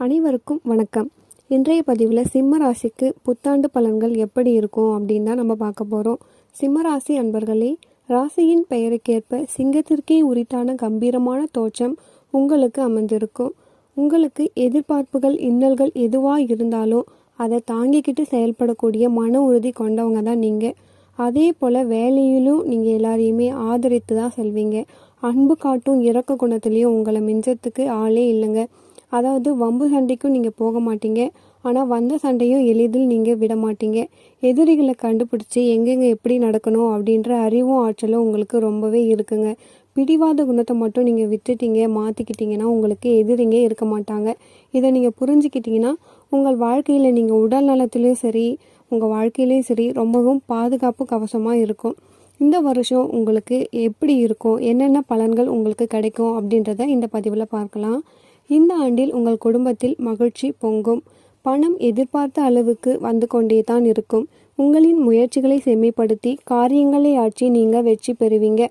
அனைவருக்கும் வணக்கம். இன்றைய பதிவில் சிம்ம ராசிக்கு புத்தாண்டு பலன்கள் எப்படி இருக்கும் அப்படின்னு தான் நம்ம பார்க்க போகிறோம் சிம்ம ராசி அன்பர்களே ராசியின் பெயருக்கேற்ப சிங்கத்திற்கே உரித்தான கம்பீரமான தோற்றம் உங்களுக்கு அமைந்திருக்கும். உங்களுக்கு எதிர்பார்ப்புகள் இன்னல்கள் எதுவாக இருந்தாலும் அதை தாங்கிக்கிட்டு செயல்படக்கூடிய மன உறுதி கொண்டவங்க தான் நீங்கள் அதே போல் வேலையிலும் நீங்கள் எல்லாரையுமே ஆதரித்து தான் செல்வீங்க. அன்பு காட்டும் இறக்க குணத்துலேயும் உங்களை மிஞ்சத்துக்கு ஆளே இல்லைங்க. அதாவது வம்பு சண்டைக்கும் நீங்கள் போக மாட்டீங்க. ஆனால் வந்த சண்டையும் எளிதில் நீங்கள் விட மாட்டீங்க. எதிரிகளை கண்டுபிடிச்சி எங்கெங்கே எப்படி நடக்கணும் அப்படின்ற அறிவும் ஆற்றலும் உங்களுக்கு ரொம்பவே இருக்குங்க. பிடிவாத குணத்தை மட்டும் நீங்கள் விட்டுட்டீங்க மாற்றிக்கிட்டீங்கன்னா உங்களுக்கு எதிரிங்க இருக்க மாட்டாங்க. இதை நீங்கள் புரிஞ்சுக்கிட்டீங்கன்னா உங்கள் வாழ்க்கையில் நீங்கள் உடல் நலத்திலையும் சரி உங்கள் வாழ்க்கையிலையும் சரி ரொம்பவும் பாதுகாப்பு கவசமாக இருக்கும். இந்த வருஷம் உங்களுக்கு எப்படி இருக்கும்? என்னென்ன பலன்கள் உங்களுக்கு கிடைக்கும் அப்படின்றத இந்த பதிவில் பார்க்கலாம். இந்த ஆண்டில் உங்கள் குடும்பத்தில் மகிழ்ச்சி பொங்கும். பணம் எதிர்பார்த்த அளவுக்கு வந்து கொண்டே தான் இருக்கும். உங்களின் முயற்சிகளை செம்மைப்படுத்தி காரியங்களை ஆற்றி நீங்கள் வெற்றி பெறுவீங்க.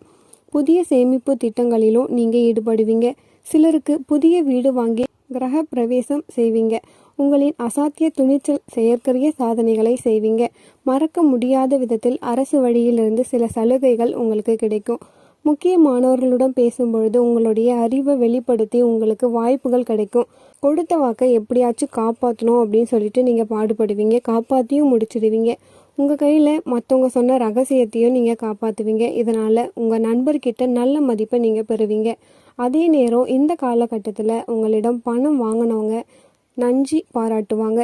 புதிய சேமிப்பு திட்டங்களிலும் நீங்கள் ஈடுபடுவீங்க. சிலருக்கு புதிய வீடு வாங்கி கிரக பிரவேசம் செய்வீங்க. உங்களின் அசாத்திய துணிச்சல் செயற்கரிய சாதனைகளை செய்வீங்க. மறக்க முடியாத விதத்தில் அரசு வழியிலிருந்து சில சலுகைகள் உங்களுக்கு கிடைக்கும். முக்கியமானவர்களுடன் பேசும்பொழுது உங்களுடைய அறிவை வெளிப்படுத்தி உங்களுக்கு வாய்ப்புகள் கிடைக்கும். கொடுத்த வாக்கை எப்படியாச்சும் காப்பாற்றணும் அப்படின்னு சொல்லிட்டு நீங்கள் பாடுபடுவீங்க. காப்பாற்றியும் முடிச்சிடுவீங்க. உங்கள் கையில் மற்றவங்க சொன்ன ரகசியத்தையும் நீங்கள் காப்பாற்றுவீங்க இதனால் உங்கள் நண்பர்கிட்ட நல்ல மதிப்பை நீங்கள் பெறுவீங்க. அதே நேரம் இந்த காலகட்டத்தில் உங்களிடம் பணம் வாங்கினவங்க நன்றி பாராட்டுவாங்க.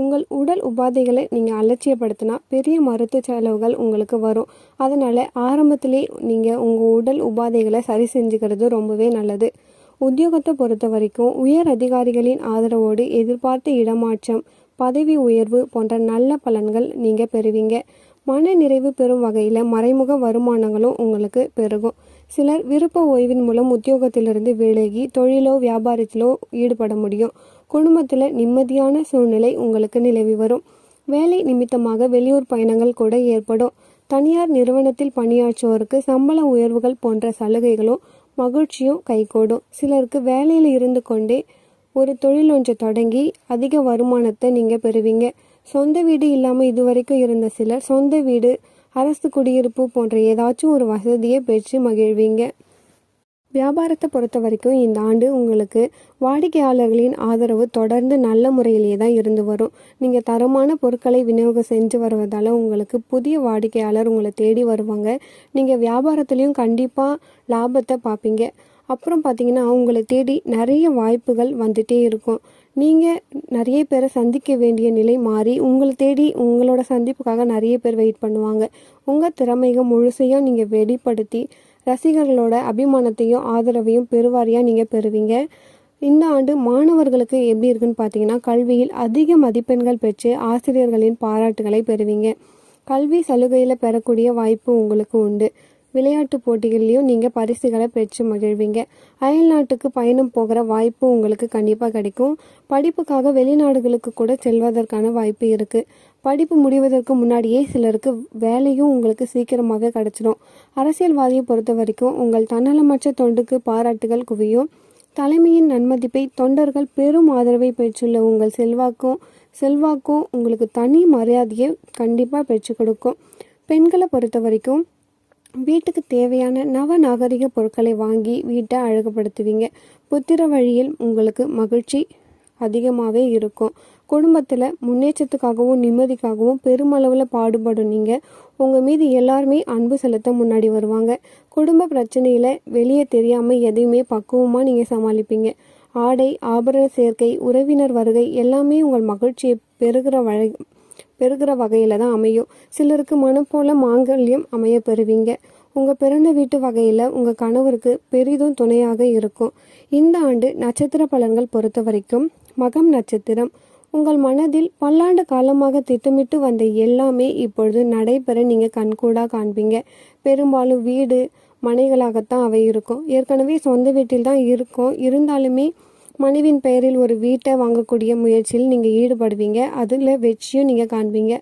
உங்கள் உடல் உபாதைகளை நீங்கள் அலட்சியப்படுத்தினா பெரிய மருத்துவ செலவுகள் உங்களுக்கு வரும். அதனால் ஆரம்பத்திலே நீங்கள் உங்கள் உடல் உபாதைகளை சரி செஞ்சுக்கிறது ரொம்பவே நல்லது. உத்தியோகத்தை பொறுத்த வரைக்கும் உயர் அதிகாரிகளின் ஆதரவோடு எதிர்பார்த்த இடமாற்றம் பதவி உயர்வு போன்ற நல்ல பலன்கள் நீங்கள் பெறுவீங்க. மன நிறைவு பெறும் வகையில் மறைமுக வருமானங்களும் உங்களுக்கு பெருகும். சிலர் விருப்ப ஓய்வின் மூலம் உத்தியோகத்திலிருந்து விலகி தொழிலோ வியாபாரத்திலோ ஈடுபட முடியும். குடும்பத்தில் நிம்மதியான சூழ்நிலை உங்களுக்கு நிலவி வரும். வேலை நிமித்தமாக வெளியூர் பயணங்கள் கூட ஏற்படும். தனியார் நிறுவனத்தில் பணியாற்றுவோருக்கு சம்பள உயர்வுகள் போன்ற சலுகைகளும் மகிழ்ச்சியும் கைகூடும். சிலருக்கு வேலையில் இருந்து கொண்டே ஒரு தொழில் ஒன்றை தொடங்கி அதிக வருமானத்தை நீங்கள் பெறுவீங்க. சொந்த வீடு இல்லாமல் இதுவரைக்கும் இருந்த சிலர் சொந்த வீடு அரசு குடியிருப்பு போன்ற ஏதாச்சும் ஒரு வசதியை பெற்று மகிழ்வீங்க. வியாபாரத்தை பொறுத்த வரைக்கும் இந்த ஆண்டு உங்களுக்கு வாடிக்கையாளர்களின் ஆதரவு தொடர்ந்து நல்ல முறையிலே தான் இருந்து வரும். நீங்கள் தரமான பொருட்களை விநியோகம் செஞ்சு வருவதால் உங்களுக்கு புதிய வாடிக்கையாளர் உங்களை தேடி வருவாங்க. நீங்கள் வியாபாரத்துலேயும் கண்டிப்பாக லாபத்தை பார்ப்பீங்க. அப்புறம் பார்த்தீங்கன்னா உங்களை தேடி நிறைய வாய்ப்புகள் வந்துட்டே இருக்கும். நீங்கள் நிறைய பேரை சந்திக்க வேண்டிய நிலை மாறி உங்களை தேடி உங்களோட சந்திப்புக்காக நிறைய பேர் வெயிட் பண்ணுவாங்க. உங்கள் திறமைகள் முழுசையும் நீங்கள் வெளிப்படுத்தி ரசிகர்களோட அபிமானத்தையும் ஆதரவையும் பெருவாரியாக நீங்கள் பெறுவீங்க. இந்த ஆண்டு மாணவர்களுக்கு எப்படி இருக்குன்னு பார்த்தீங்கன்னா கல்வியில் அதிக மதிப்பெண்கள் பெற்று ஆசிரியர்களின் பாராட்டுகளை பெறுவீங்க. கல்வி சலுகையில் பெறக்கூடிய வாய்ப்பு உங்களுக்கு உண்டு. விளையாட்டு போட்டிகள்லையும் நீங்கள் பரிசுகளை பெற்று மகிழ்வீங்க. அயல் நாட்டுக்கு பயணம் போகிற வாய்ப்பு உங்களுக்கு கண்டிப்பாக கிடைக்கும். படிப்புக்காக வெளிநாடுகளுக்கு கூட செல்வதற்கான வாய்ப்பு இருக்குது படிப்பு முடிவதற்கு முன்னாடியே சிலருக்கு வேலையும் உங்களுக்கு சீக்கிரமாகவே கிடச்சிடும். அரசியல்வாதியை பொறுத்த வரைக்கும் உங்கள் தன்னலமற்ற தொண்டுக்கு பாராட்டுகள் குவியும். தலைமையின் நன்மதிப்பை தொண்டர்கள் பெரும் ஆதரவை பெற்றுள்ள உங்கள் செல்வாக்கும் செல்வாக்கும் உங்களுக்கு தனி மரியாதையை கண்டிப்பாக பெற்றுக் கொடுக்கும். பெண்களை பொறுத்த வரைக்கும் வீட்டுக்கு தேவையான நவ நாகரிக பொருட்களை வாங்கி வீட்டை அழகுபடுத்துவீங்க. புத்திர வழியில் உங்களுக்கு மகிழ்ச்சி அதிகமாகவே இருக்கும். குடும்பத்தில் முன்னேற்றத்துக்காகவும் நிம்மதிக்காகவும் பெருமளவில் பாடுபடும் நீங்கள் உங்கள் மீது எல்லாருமே அன்பு செலுத்த முன்னாடி வருவாங்க. குடும்ப பிரச்சனையில் வெளியே தெரியாமல் எதையுமே பக்குவமாக நீங்கள் சமாளிப்பீங்க. ஆடை ஆபரண சேர்க்கை உறவினர் வருகை எல்லாமே உங்கள் மகிழ்ச்சியை பெறுகிற வழி பெறுகிற வகையில் தான் அமையும். சிலருக்கு மனம் போல மாங்கல்யம் அமைய பெறுவீங்க. உங்கள் பிறந்த வீட்டு வகையில் உங்கள் கணவருக்கு பெரிதும் துணையாக இருக்கும். இந்த ஆண்டு நட்சத்திர பலன்கள் பொறுத்த வரைக்கும் மகம் நட்சத்திரம். உங்கள் மனதில் பல்லாண்டு காலமாக திட்டமிட்டு வந்த எல்லாமே இப்பொழுது நடைபெற நீங்கள் கண்கூடாக காண்பீங்க. பெரும்பாலும் வீடு மனைகளாகத்தான் அவை இருக்கும். ஏற்கனவே சொந்த வீட்டில் தான் இருக்கும். இருந்தாலுமே மனைவின் பெயரில் ஒரு வீட்டை வாங்கக்கூடிய முயற்சியில் நீங்கள் ஈடுபடுவீங்க. அதில் வெற்றியும் நீங்கள் காண்பீங்க.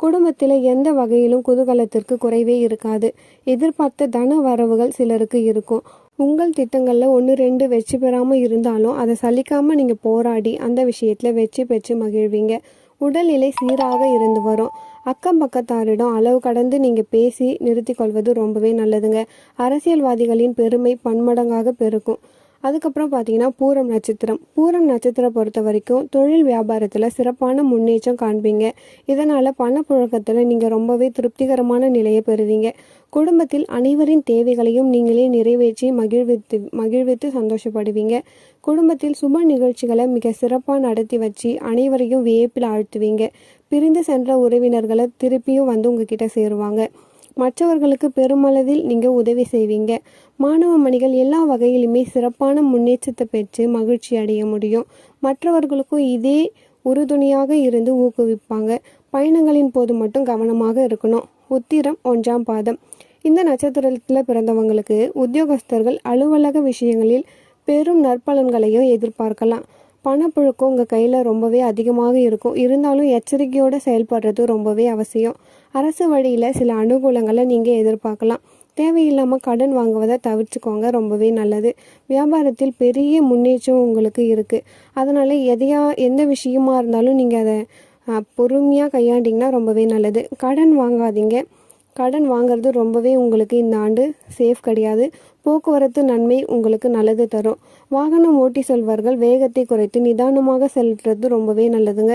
குடும்பத்தில் எந்த வகையிலும் குதூகலத்திற்கு குறைவே இருக்காது. எதிர்பார்த்த தன வரவுகள் சிலருக்கு இருக்கும். உங்கள் திட்டங்களில் ஒன்று ரெண்டு வெற்றி பெறாமல் இருந்தாலும் அதை சலிக்காமல் நீங்கள் போராடி அந்த விஷயத்தில் வெற்றி பெற்று மகிழ்வீங்க. உடல்நிலை சீராக இருந்து வரும். அக்கம் பக்கத்தாரிடம் அளவு கடந்து நீங்கள் பேசி நிறுத்திக் கொள்வது ரொம்பவே நல்லதுங்க. அரசியல்வாதிகளின் பெருமை பன்மடங்காக பெருக்கும். அதுக்கப்புறம் பார்த்தீங்கன்னா பூரம் நட்சத்திரம். பூரம் நட்சத்திரம் பொறுத்த வரைக்கும் தொழில் வியாபாரத்தில் சிறப்பான முன்னேற்றம் காண்பீங்க. இதனால் பணப்புழக்கத்தில் நீங்கள் ரொம்பவே திருப்திகரமான நிலையை பெறுவீங்க. குடும்பத்தில் அனைவரின் தேவைகளையும் நீங்களே நிறைவேற்றி மகிழ்வித்து மகிழ்வித்து சந்தோஷப்படுவீங்க. குடும்பத்தில் சுப நிகழ்ச்சிகளை மிக சிறப்பாக நடத்தி வச்சு அனைவரையும் வியப்பில் ஆழ்த்துவீங்க. பிரிந்து சென்ற உறவினர்களை திருப்பியும் வந்து உங்ககிட்ட சேருவாங்க. மற்றவர்களுக்கு பெருமளவில் நீங்கள் உதவி செய்வீங்க. மாணவ மணிகள் எல்லா வகையிலுமே சிறப்பான முன்னேற்றத்தை பெற்று மகிழ்ச்சி அடைய முடியும். மற்றவர்களுக்கும் இதே உறுதுணையாக இருந்து ஊக்குவிப்பாங்க. பயணங்களின் போது மட்டும் கவனமாக இருக்கணும். உத்திரம் ஒன்றாம் பாதம். இந்த நட்சத்திரத்தில் பிறந்தவங்களுக்கு உத்தியோகஸ்தர்கள் அலுவலக விஷயங்களில் பெரும் நற்பலன்களையும் எதிர்பார்க்கலாம். பணப்புழக்கம் உங்கள் கையில் ரொம்பவே அதிகமாக இருக்கும். இருந்தாலும் எச்சரிக்கையோடு செயல்படுறது ரொம்பவே அவசியம். அரசு வழியில் சில அனுகூலங்களை நீங்கள் எதிர்பார்க்கலாம். தேவையில்லாமல் கடன் வாங்குவதை தவிர்த்துக்கோங்க ரொம்பவே நல்லது. வியாபாரத்தில் பெரிய முன்னேற்றம் உங்களுக்கு இருக்குது அதனால் எதையா எந்த விஷயமா இருந்தாலும் நீங்கள் அதை பொறுமையாக கையாண்டிங்கன்னா ரொம்பவே நல்லது. கடன் வாங்காதீங்க. கடன் வாங்கிறது ரொம்பவே உங்களுக்கு இந்த ஆண்டு சேஃப் கிடையாது. போக்குவரத்து நன்மை உங்களுக்கு நல்லது தரும். வாகனம் ஓட்டி செல்வார்கள் வேகத்தை குறைத்து நிதானமாக செல்றது ரொம்பவே நல்லதுங்க.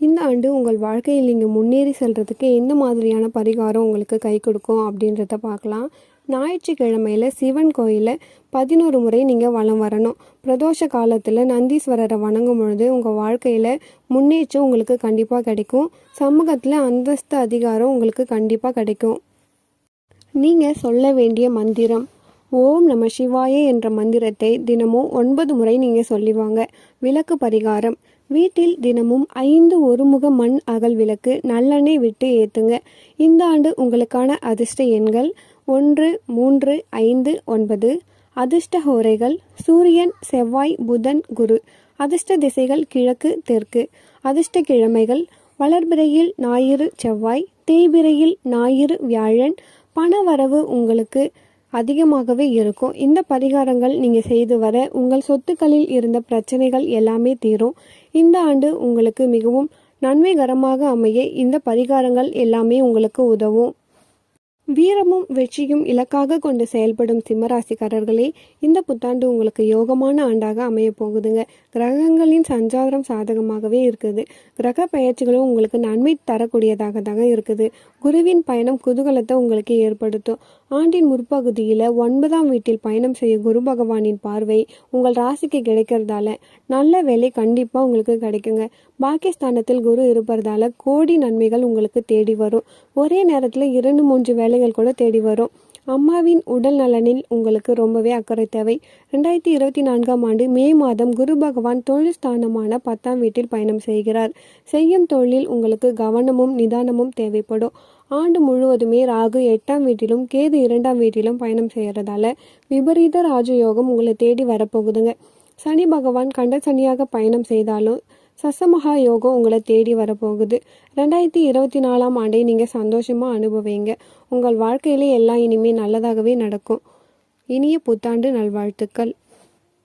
இந்த ஆண்டு உங்கள் வாழ்க்கையில் நீங்கள் முன்னேறி செல்றதுக்கு எந்த மாதிரியான பரிகாரம் உங்களுக்கு கை கொடுக்கும் அப்படின்றத பார்க்கலாம். ஞாயிற்றுக்கிழமையில் சிவன் கோயிலில் பதினோரு முறை நீங்கள் வளம் வரணும். பிரதோஷ காலத்தில் நந்தீஸ்வரரை வணங்கும் பொழுது உங்கள் வாழ்க்கையில் முன்னேற்றம் உங்களுக்கு கண்டிப்பாக கிடைக்கும். சமூகத்தில் அந்தஸ்து அதிகாரம் உங்களுக்கு கண்டிப்பாக கிடைக்கும். நீங்கள் சொல்ல வேண்டிய மந்திரம் ஓம் நம சிவாய என்ற மந்திரத்தை தினமும் ஒன்பது முறை நீங்கள் சொல்லிவாங்க. விளக்கு பரிகாரம் வீட்டில் தினமும் ஐந்து ஒருமுக மண் அகல் விளக்கு நல்லெண்ணெய் விட்டு ஏற்றுங்க இந்த ஆண்டு உங்களுக்கான அதிர்ஷ்ட எண்கள் ஒன்று மூன்று ஐந்து ஒன்பது. அதிர்ஷ்ட ஹோரைகள் சூரியன் செவ்வாய் புதன் குரு. அதிர்ஷ்ட திசைகள் கிழக்கு தெற்கு. அதிர்ஷ்ட கிழமைகள் வளர்பிறையில் ஞாயிறு செவ்வாய். தேய்பிறையில் ஞாயிறு வியாழன். பணவரவு உங்களுக்கு அதிகமாகவே இருக்கும். இந்த பரிகாரங்கள் நீங்கள் செய்து வர உங்கள் சொத்துக்களில் இருந்த பிரச்சனைகள் எல்லாமே தீரும். இந்த ஆண்டு உங்களுக்கு மிகவும் நன்மைகரமாக அமைய இந்த பரிகாரங்கள் எல்லாமே உங்களுக்கு உதவும். வீரமும் வெற்றியும் இலக்காக கொண்டு செயல்படும் சிம்மராசிக்காரர்களே இந்த புத்தாண்டு உங்களுக்கு யோகமான ஆண்டாக அமைய போகுதுங்க. கிரகங்களின் சஞ்சாரம் சாதகமாகவே இருக்குது. கிரக பயிற்சிகளும் உங்களுக்கு நன்மை தரக்கூடியதாக தாங்க இருக்குது. குருவின் பயணம் குதூகலத்தை உங்களுக்கு ஏற்படுத்தும். ஆண்டின் முற்பகுதியில் ஒன்பதாம் வீட்டில் பயணம் செய்ய குரு பகவானின் பார்வை உங்கள் ராசிக்கு கிடைக்கிறதால நல்ல வேலை கண்டிப்பாக உங்களுக்கு கிடைக்குங்க. பாகிஸ்தானத்தில் குரு இருப்பதால கோடி நன்மைகள் உங்களுக்கு தேடி வரும். ஒரே நேரத்தில் இரண்டு மூன்று வேலைகள் கூட தேடி வரும். அம்மாவின் உடல் நலனில் உங்களுக்கு ரொம்பவே அக்கறை தேவை. ரெண்டாயிரத்தி இருபத்தி நான்காம் ஆண்டு மே மாதம் குரு பகவான் தொழில் ஸ்தானமான பத்தாம் வீட்டில் பயணம் செய்கிறார். செய்யும் தொழிலில் உங்களுக்கு கவனமும் நிதானமும் தேவைப்படும். ஆண்டு முழுவதுமே ராகு எட்டாம் வீட்டிலும் கேது இரண்டாம் வீட்டிலும் பயணம் செய்கிறதால விபரீத ராஜயோகம் உங்களை தேடி வரப்போகுதுங்க. சனி பகவான் கண்ட சனியாக பயணம் செய்தாலும் சசமகா யோகம் உங்களை தேடி வரப்போகுது. ரெண்டாயிரத்தி இருபத்தி நாலாம் ஆண்டை நீங்கள் சந்தோஷமாக அனுபவிங்க. உங்கள் வாழ்க்கையிலே எல்லாம் இனிமேல் நல்லதாகவே நடக்கும். இனிய புத்தாண்டு நல்வாழ்த்துக்கள்.